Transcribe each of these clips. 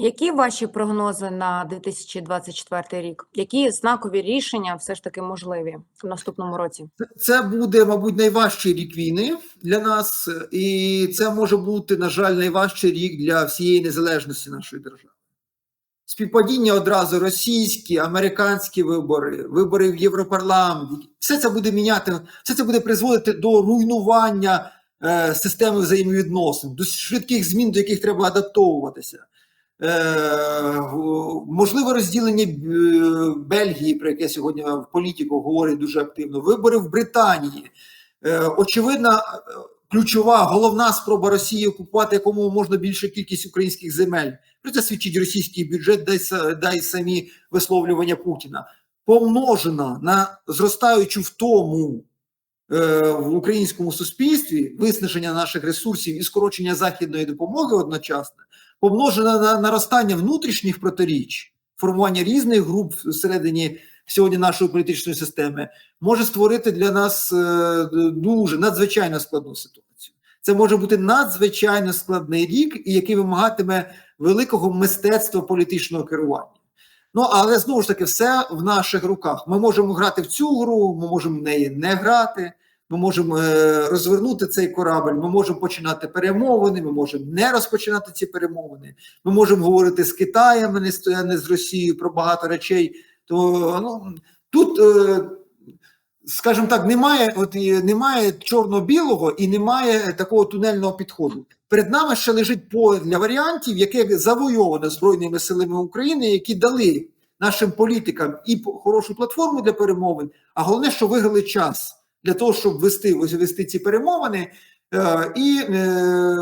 Які ваші прогнози на 2024 рік? Які знакові рішення все ж таки можливі в наступному році? Це буде, мабуть, найважчий рік війни для нас, і це може бути, на жаль, найважчий рік для всієї незалежності нашої держави. Співпадіння одразу російські, американські вибори, вибори в Європарламент, все це буде міняти, все це буде призводити до руйнування е, системи взаємовідносин, до швидких змін, до яких треба адаптовуватися. Е, можливе розділення е, Бельгії, про яке сьогодні в політику говорять дуже активно, вибори в Британії. Е, очевидна, ключова, головна спроба Росії окупувати якомога можна більшу кількість українських земель. Про це свідчить російський бюджет, дай, дай самі висловлювання Путіна, помножена на зростаючу втому в українському суспільстві виснаження наших ресурсів і скорочення західної допомоги одночасно помножена на наростання внутрішніх протиріч, формування різних груп всередині сьогодні нашої політичної системи, може створити для нас е, дуже надзвичайно складну ситуацію. Це може бути надзвичайно складний рік, який вимагатиме великого мистецтва політичного керування. Ну, але знову ж таки, все в наших руках. Ми можемо грати в цю гру, ми можемо в неї не грати. Ми можемо е, розвернути цей корабль, ми можемо починати перемовини, ми можемо не розпочинати ці перемовини. Ми можемо говорити з Китаєм, а не з Росією про багато речей. То ну тут, е, скажімо так, немає от немає чорно-білого і немає такого тунельного підходу. Перед нами ще лежить поле для варіантів, яке завойоване збройними силами України, які дали нашим політикам і хорошу платформу для перемовин, а головне, що виграли час для того, щоб вести ось вести ці перемовини. Е, і е,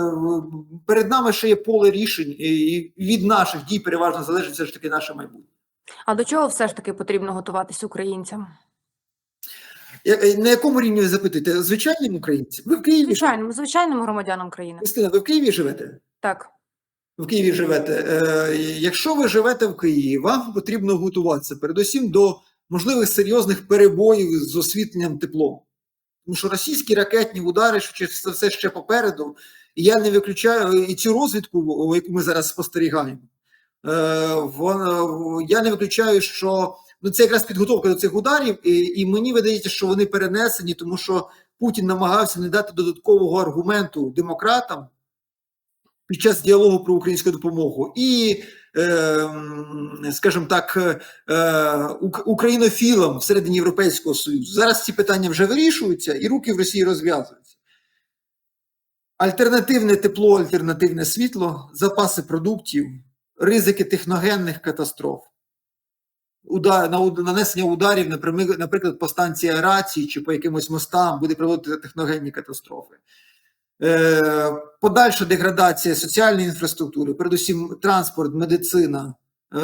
перед нами ще є поле рішень, і від наших дій переважно залежить все ж таки наше майбутнє. А до чого все ж таки потрібно готуватися українцям? Е, на якому рівні ви запитуєте? Звичайним українцям? Ви в Києві? Звичайним, звичайним громадянам країни. Христина, ви в Києві живете? Так. В Києві живете. Якщо ви живете в Києві, вам потрібно готуватися передусім до можливих серйозних перебоїв з освітленням теплом. Тому що російські ракетні удари це все ще попереду, і я не виключаю і цю розвідку, яку ми зараз спостерігаємо. Вона я не виключаю, що ну це якраз підготовка до цих ударів, і, і мені видається, що вони перенесені, тому що Путін намагався не дати додаткового аргументу демократам під час діалогу про українську допомогу. І Ем, скажімо так, е, українофілам всередині Європейського Союзу. Зараз ці питання вже вирішуються, і руки в Росії розв'язуються. Альтернативне тепло, альтернативне світло, запаси продуктів, ризики техногенних катастроф, удар, нанесення ударів, наприклад, по станції аерації чи по якимось мостам буде приводити техногенні катастрофи. Е, подальша деградація соціальної інфраструктури, передусім транспорт, медицина, е,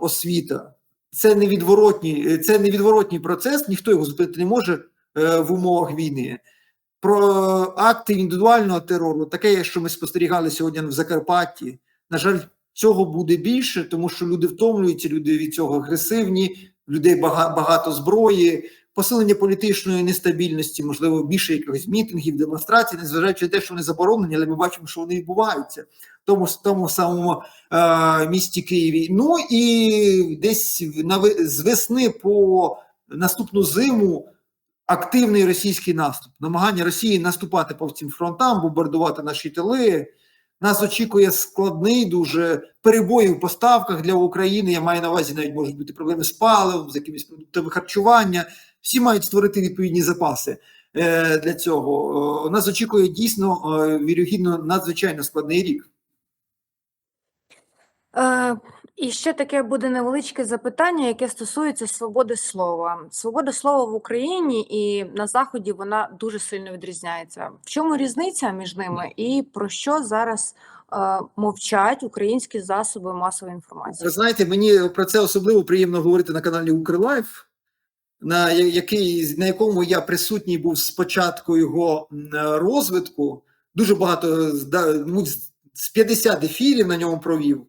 освіта. Це невідворотній, це невідворотній процес, ніхто його зупинити не може е, в умовах війни. Про акти індивідуального терору, таке, що ми спостерігали сьогодні в Закарпатті. На жаль, цього буде більше, тому що люди втомлюються, люди від цього агресивні, людей багато зброї посилення політичної нестабільності, можливо, більше якихось мітингів, демонстрацій, незважаючи на те, що вони заборонені, але ми бачимо, що вони відбуваються в тому тому самому е, місті Києві. Ну і десь на з весни по наступну зиму. Активний російський наступ, намагання Росії наступати по цим фронтам, бомбардувати наші тили. Нас очікує складний дуже перебої в поставках для України. Я маю на увазі, навіть можуть бути проблеми з паливом, з якимись продуктами харчування всі мають створити відповідні запаси е, для цього. Нас очікує дійсно е, вірогідно надзвичайно складний рік. Е, і ще таке буде невеличке запитання, яке стосується свободи слова. Свобода слова в Україні і на Заході вона дуже сильно відрізняється. В чому різниця між ними і про що зараз е, мовчать українські засоби масової інформації? Ви знаєте, мені про це особливо приємно говорити на каналі Укрлайф на який, на якому я присутній був з початку його розвитку, дуже багато ну, з 50 ефірів на ньому провів.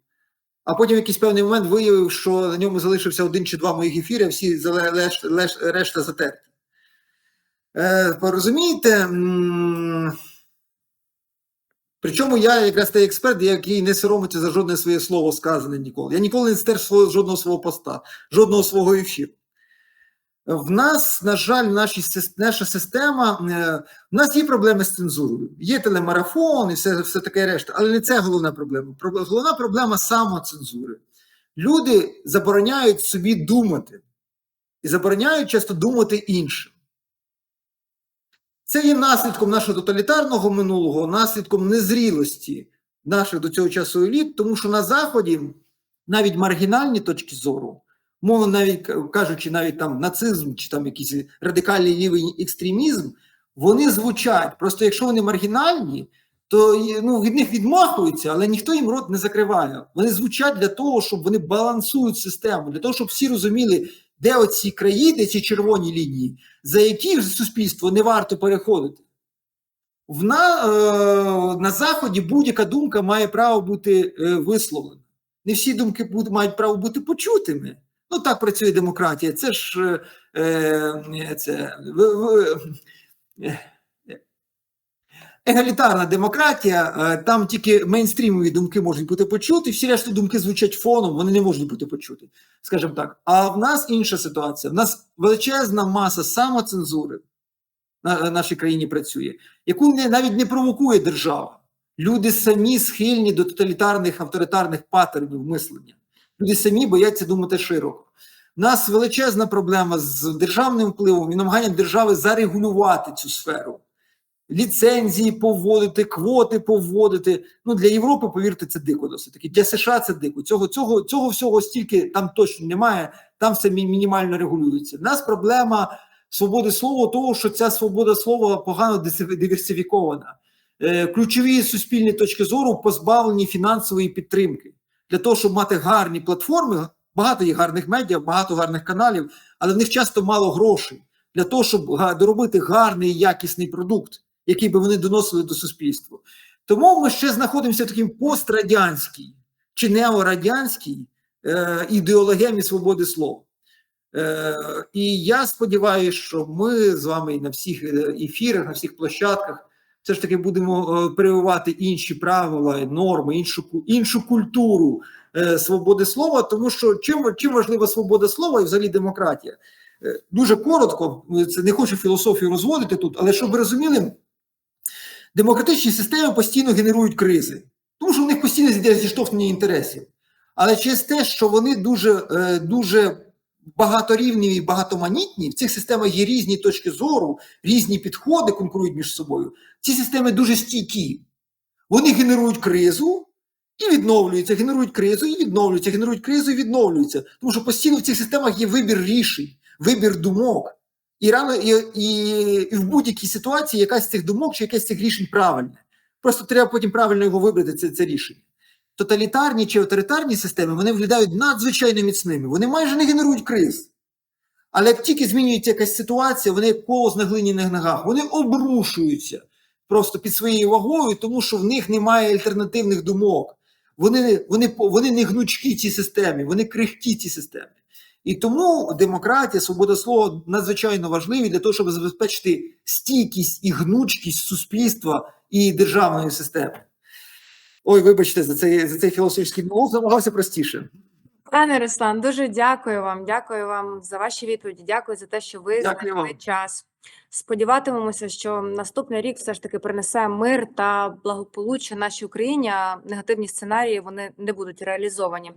А потім в якийсь певний момент виявив, що на ньому залишився один чи два моїх ефіри, а всі решта затерті. Е, Розумієте, Причому я якраз той експерт, який не соромиться за жодне своє слово сказане ніколи. Я ніколи не стер жодного свого поста, жодного свого ефіру. В нас, на жаль, наші, наша система, е, в нас є проблеми з цензурою. Є телемарафон і все, все таке решта, але не це головна проблема. Головна проблема самоцензури. Люди забороняють собі думати і забороняють часто думати іншим. Це є наслідком нашого тоталітарного минулого, наслідком незрілості наших до цього часу еліт, тому що на Заході навіть маргінальні точки зору, мовно навіть кажучи, навіть там нацизм чи там якийсь радикальний лівий екстремізм, вони звучать. Просто якщо вони маргінальні, то ну, від них відмахуються, але ніхто їм рот не закриває. Вони звучать для того, щоб вони балансують систему, для того, щоб всі розуміли, де оці країни, ці червоні лінії, за які ж суспільство не варто переходити. В на, е, на Заході будь-яка думка має право бути е, висловлена. Не всі думки буд- мають право бути почутими. Ну так працює демократія. Це ж е, е, це, в, в, е, егалітарна демократія, е, там тільки мейнстрімові думки можуть бути почуті, всі решта думки звучать фоном, вони не можуть бути почуті, скажімо так. А в нас інша ситуація. В нас величезна маса самоцензури на нашій країні працює, яку не, навіть не провокує держава. Люди самі схильні до тоталітарних авторитарних патернів мислення. Люди самі бояться думати широко. У нас величезна проблема з державним впливом і намаганням держави зарегулювати цю сферу. Ліцензії поводити, квоти поводити. Ну для Європи, повірте, це дико досить таки. Для США це дико. Цього, цього, цього всього стільки там точно немає, там все мінімально регулюється. У нас проблема свободи слова, того, що ця свобода слова погано диверсифікована. Е, ключові суспільні точки зору позбавлені фінансової підтримки для того, щоб мати гарні платформи. Багато є гарних медіа, багато гарних каналів, але в них часто мало грошей для того, щоб доробити гарний якісний продукт, який би вони доносили до суспільства. Тому ми ще знаходимося в таким пострадянській чи неорадянській е, ідеологемі свободи слова. Е, і я сподіваюся, що ми з вами на всіх е, ефірах, на всіх площадках все ж таки будемо е, прививати інші правила, норми, іншу, іншу культуру е, свободи слова, тому що чим, чим важлива свобода слова і взагалі демократія? Е, Дуже коротко, це не хочу філософію розводити тут, але щоб ви розуміли, демократичні системи постійно генерують кризи, тому що в них постійно йде зіштовхнення інтересів. Але через те, що вони дуже, дуже багаторівні і багатоманітні, в цих системах є різні точки зору, різні підходи конкурують між собою. Ці системи дуже стійкі. Вони генерують кризу і відновлюються, генерують кризу і відновлюються, генерують кризу і відновлюються. Тому що постійно в цих системах є вибір рішень, вибір думок. І рано і, і, і в будь-якій ситуації якась з цих думок чи якась з цих рішень правильне. Просто треба потім правильно його вибрати, це, це рішення. Тоталітарні чи авторитарні системи вони виглядають надзвичайно міцними. Вони майже не генерують криз. Але як тільки змінюється якась ситуація, вони як колос на глиняних ногах, вони обрушуються просто під своєю вагою, тому що в них немає альтернативних думок. Вони, вони, вони не гнучкі цій системі, вони крихкі цій системі. І тому демократія, свобода слова надзвичайно важливі для того, щоб забезпечити стійкість і гнучкість суспільства і державної системи. Ой, вибачте за цей, за цей філософський монолог, намагався простіше. Пане Руслан, дуже дякую вам. Дякую вам за ваші відповіді. Дякую за те, що ви знайшли час. Сподіватимемося, що наступний рік все ж таки принесе мир та благополуччя нашій Україні. А негативні сценарії вони не будуть реалізовані.